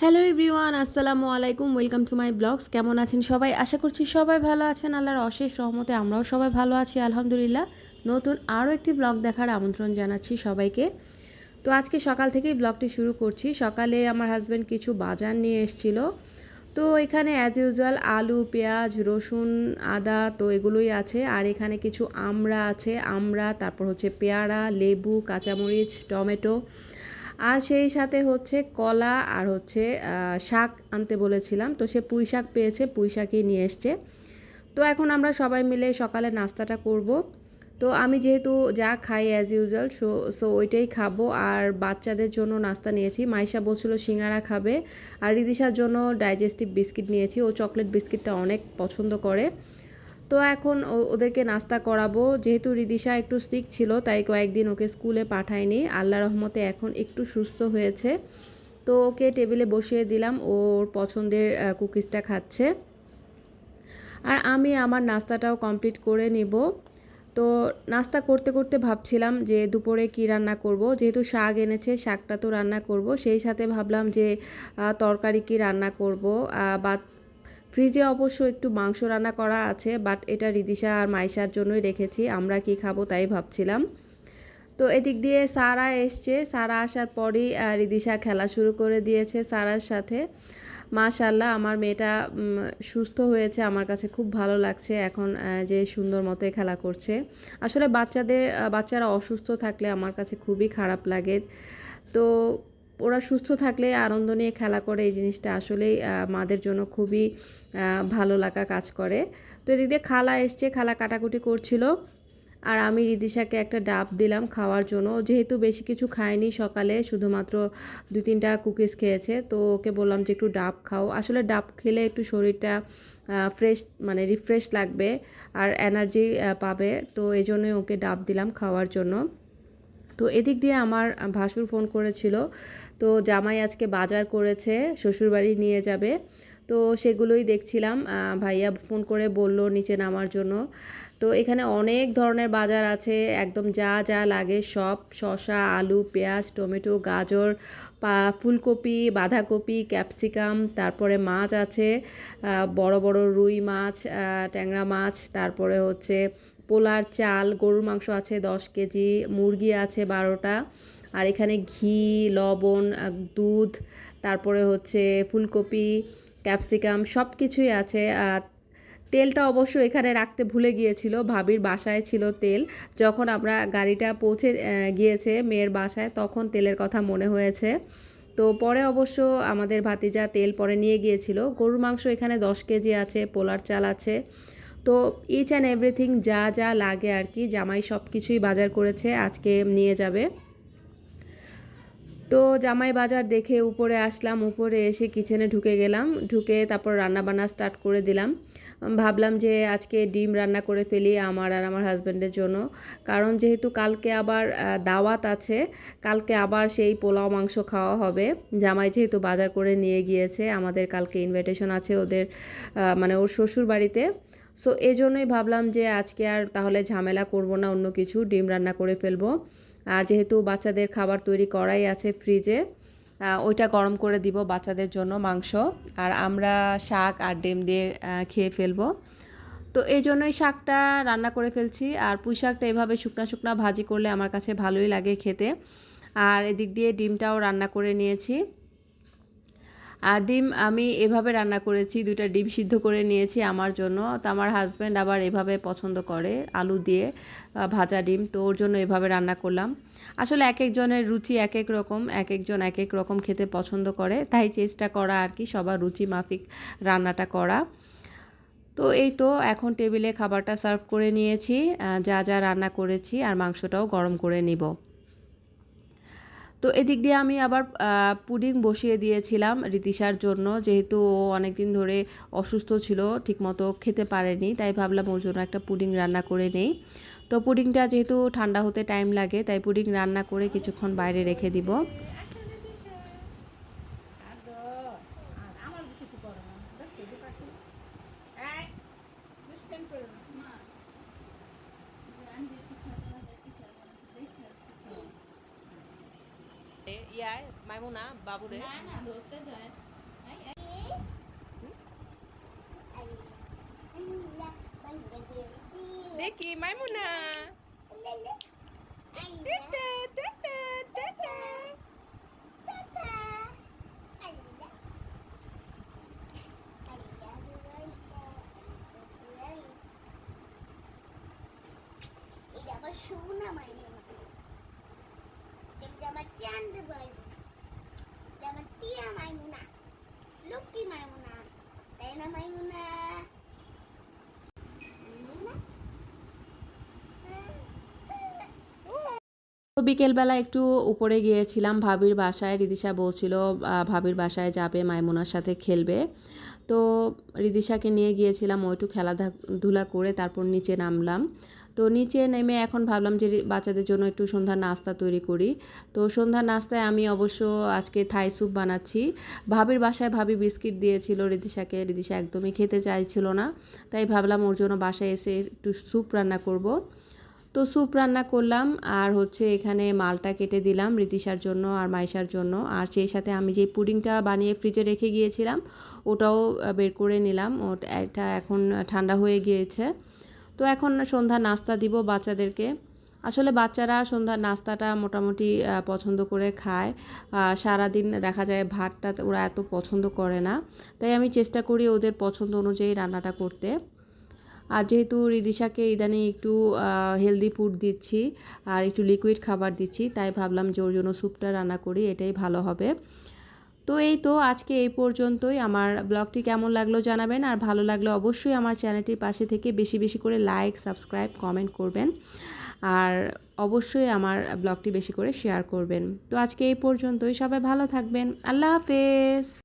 Hello everyone আসসালামু আলাইকুম welcome to my blogs কেমন আছেন সবাই? আশা করছি সবাই ভালো আছেন। আল্লাহর অশেষ রহমতে আমরাও সবাই ভালো আছি, আলহামদুলিল্লাহ। নতুন আরও একটি ব্লগ দেখার আমন্ত্রণ জানাচ্ছি সবাইকে। তো আজকে সকাল থেকেই ব্লগটি শুরু করছি। সকালে আমার হাজব্যান্ড কিছু বাজার নিয়ে এসেছিল। তো এখানে অ্যাজ ইউজুয়াল আলু, পেঁয়াজ, রসুন, আদা, তো এগুলোই আছে। আর এখানে কিছু আমড়া আছে। আমড়া, তারপর হচ্ছে পেয়ারা, লেবু, কাঁচামরিচ, টমেটো। আর সেই সাথে হচ্ছে কলা আর হচ্ছে শাক আনতে বলেছিলাম। তো সে পুঁই শাক পেয়েছে, পুঁই শাকই নিয়ে এসছে। তো এখন আমরা সবাই মিলে সকালে নাস্তাটা করব। তো আমি যেহেতু যা খাই অ্যাজ ইউজুয়াল সো সো ওইটাই খাব। আর বাচ্চাদের জন্য নাস্তা নিয়েছি। মাইশা বলছিল সিঙ্গারা খাবে। আর রিদিশার জন্য ডাইজেস্টিভ বিস্কিট নিয়েছি। ও চকলেট বিস্কিটটা অনেক পছন্দ করে। তো এখন ওদেরকে নাস্তা করাবো। যেহেতু রিদিশা একটু সিক ছিল, তাই কয়েকদিন ওকে স্কুলে পাঠায়নি আল্লাহ রহমতে এখন একটু সুস্থ হয়েছে। তো ওকে টেবিলে বসিয়ে দিলাম ওর পছন্দের কুকিজটা খাচ্ছে। আর আমি আমার নাস্তাটাও কমপ্লিট করে নিব। তো নাস্তা করতে করতে ভাবছিলাম যে দুপুরে কি রান্না করব। যেহেতু শাক এনেছে, শাকটা তো রান্না করব। সেই সাথে ভাবলাম যে তরকারি কি রান্না করব। বা ফ্রিজে অবশ্য একটু মাংস রান্না করা আছে বাট এটা রিদিশা আর মাইশার জন্যই রেখেছি, আমরা কি খাব তাই ভাবছিলাম। তো এদিক দিয়ে সারা এসছে, সারা আসার পরই রিদিশা খেলা শুরু করে দিয়েছে সারার সাথে। মাশাল্লাহ আমার মেয়েটা সুস্থ হয়েছে, আমার কাছে খুব ভালো লাগছে এখন যে সুন্দর মতোই খেলা করছে। আসলে বাচ্চাদের বাচ্চারা অসুস্থ থাকলে আমার কাছে খুবই খারাপ লাগে। তো ওরা সুস্থ থাকলে আনন্দ নিয়ে খেলা করে, এই জিনিসটা আসলেই মাদের জন্য খুবই ভালো লাগা কাজ করে। তো এদিক দিয়ে খালা এসছে, খালা কাটাকুটি করছিল। আর আমি রিদিশাকে একটা ডাব দিলাম খাওয়ার জন্য। যেহেতু বেশি কিছু খায়নি সকালে, শুধুমাত্র দু তিনটা কুকিজ খেয়েছে, তো ওকে বললাম যে একটু ডাব খাও। আসলে ডাব খেলে একটু শরীরটা ফ্রেশ মানে রিফ্রেশ লাগবে আর এনার্জি পাবে। তো এই জন্যই ওকে ডাব দিলাম খাওয়ার জন্য। তো এদিক দিয়ে আমার ভাসুর ফোন করেছিল, তো জামাই আজকে বাজার করেছে, শ্বশুরবাড়ি নিয়ে যাবে। তো সেগুলোই দেখছিলাম ভাইয়া ফোন করে বলল নিচে নামার জন্য। তো এখানে অনেক ধরনের বাজার আছে, একদম যা যা লাগে সব, শসা, আলু, পেঁয়াজ, টমেটো, গাজর, পা, ফুলকপি, বাঁধাকপি, ক্যাপসিকাম, তারপরে মাছ আছে বড় বড় রুই মাছ ট্যাংরা মাছ, তারপরে হচ্ছে পোলার চাল, গরুর মাংস আছে দশ কেজি, মুরগি আছে বারোটা। আর এখানে ঘি, লবণ দুধ, তারপরে হচ্ছে ফুলকপি, ক্যাপসিকাম সব কিছুই আছে তেলটা অবশ্য এখানে রাখতে ভুলে গিয়েছিল, ভাবির বাসায় ছিল তেল। যখন আমরা গাড়িটা পৌঁছে গিয়েছে মেয়ের বাসায়, তখন তেলের কথা মনে হয়েছে। তো পরে অবশ্য আমাদের ভাতিজা তেল পরে নিয়ে গিয়েছিল। গরুর মাংস এখানে দশ কেজি আছে, পোলার চাল আছে। তো ইচ অ্যান্ড এভরিথিং যা যা লাগে আর কি, জামাই সব কিছুই বাজার করেছে, আজকে নিয়ে যাবে। তো জামাই বাজার দেখে উপরে আসলাম, উপরে এসে কিচেনে ঢুকে গেলাম, ঢুকে তারপর রান্না বান্না স্টার্ট করে দিলাম। ভাবলাম যে আজকে ডিম রান্না করে ফেলি আমার আর আমার হাজব্যান্ডের জন্য। কারণ যেহেতু কালকে আবার দাওয়াত আছে, কালকে আবার সেই পোলাও মাংস খাওয়া হবে। জামাই যেহেতু বাজার করে নিয়ে গিয়েছে, আমাদের কালকে ইনভাইটেশন আছে ওদের মানে ওর শ্বশুর বাড়িতে সো এই জন্যই ভাবলাম যে আজকে আর তাহলে ঝামেলা করব না, অন্য কিছু ডিম রান্না করে ফেলব। আর যেহেতু বাচ্চাদের খাবার তৈরি করাই আছে ফ্রিজে ওইটা গরম করে দিব বাচ্চাদের জন্য মাংস। আর আমরা শাক আর ডিম দিয়ে খেয়ে ফেলব। তো এই জন্যই শাকটা রান্না করে ফেলছি। আর পুঁই শাকটা এভাবে শুকনা শুকনা ভাজি করলে আমার কাছে ভালোই লাগে খেতে। আর এদিক দিয়ে ডিমটাও রান্না করে নিয়েছি। আর ডিম আমি এভাবে রান্না করেছি, দুইটা ডিম সিদ্ধ করে নিয়েছি আমার জন্য। তো আমার হাজব্যান্ড আবার এভাবে পছন্দ করে, আলু দিয়ে ভাজা ডিম, তো ওর জন্য এভাবে রান্না করলাম। আসলে এক একজনের রুচি এক এক রকম এক একজন এক এক রকম খেতে পছন্দ করে, তাই চেষ্টা করা আর কি, সবার রুচি মাফিক রান্নাটা করা। তো এই তো, এখন টেবিলে খাবারটা সার্ভ করে নিয়েছি যা যা রান্না করেছি আর মাংসটাও গরম করে নিব। তো এদিক দিয়ে আমি আবার পুডিং বসিয়ে দিয়েছিলাম রীতিশার জন্য। যেহেতু ও অনেকদিন ধরে অসুস্থ ছিল, ঠিকমতো খেতে পারেনি, তাই ভাবলাম ওর জন্য একটা পুডিং রান্না করে নেই। তো পুডিংটা যেহেতু ঠান্ডা হতে টাইম লাগে, তাই পুডিং রান্না করে কিছুক্ষণ বাইরে রেখে দিব আমার কিছু করো না দেখছ দোকান এই দুষ্টামি করো না ইয়ায় মাইমুনা বাবুরে। না না ধরতে যায়। এই, এই, দেখি মাইমুনা। এটা আবার সোনা মাইমুনা। আমার চান্দ মাইমুনা এটা আমার টিয়া মাইমুনা লক্ষ্মী মাইমুনা তাই না মাইমুনা তো বিকেলবেলা একটু উপরে গিয়েছিলাম, ভাবির বাসায়। রিদিশা বলছিল ভাবির বাসায় যাবে, মাইমুনার সাথে খেলবে। তো রিদিশাকে নিয়ে গিয়েছিলাম, ও একটু খেলাধুলা করে তারপর নিচে নামলাম। তো নিচে নেমে এখন ভাবলাম যে বাচ্চাদের জন্য একটু সন্ধ্যার নাস্তা তৈরি করি। তো সন্ধ্যার নাস্তায় আমি অবশ্য আজকে থাই স্যুপ বানাচ্ছি। ভাবির বাসায় ভাবি বিস্কিট দিয়েছিল, রিদিশাকে। রিদিশা একদমই খেতে চাইছিল না, তাই ভাবলাম ওর জন্য বাসায় এসে একটু স্যুপ রান্না করব। তো স্যুপ রান্না করলাম আর হচ্ছে এখানে মালটা কেটে দিলাম রিতিশার জন্য আর মাইশার জন্য। আর সেই সাথে আমি যে পুডিংটা বানিয়ে ফ্রিজে রেখে গিয়েছিলাম, ওটাও বের করে নিলাম। ওটা, এটা এখন ঠান্ডা হয়ে গিয়েছে। তো এখন সন্ধ্যা নাস্তা দিব বাচ্চাদেরকে। আসলে বাচ্চারা সন্ধ্যার নাস্তাটা মোটামুটি পছন্দ করে খায়। সারাদিন দেখা যায় ভাতটা ওরা এত পছন্দ করে না। তাই আমি চেষ্টা করি ওদের পছন্দ অনুযায়ী রান্নাটা করতে। আর যেহেতু রিদিশাকে ইদানিং একটু হেলদি ফুড দিচ্ছি আর একটু লিকুইড খাবার দিচ্ছি, তাই ভাবলাম যে ওর জন্য স্যুপটা রান্না করি, এটাই ভালো হবে। তো এই তো আজকে এই পর্যন্তই। আমার ব্লগটি কেমন লাগল জানাবেন, আর ভালো লাগলে অবশ্যই আমার চ্যানেলটির পাশে থেকে বেশি বেশি করে লাইক, সাবস্ক্রাইব, কমেন্ট করবেন। আর অবশ্যই আমার ব্লগটি বেশি করে শেয়ার করবেন। তো আজকে এই পর্যন্তই। সবাই ভালো থাকবেন। আল্লাহ হাফেজ।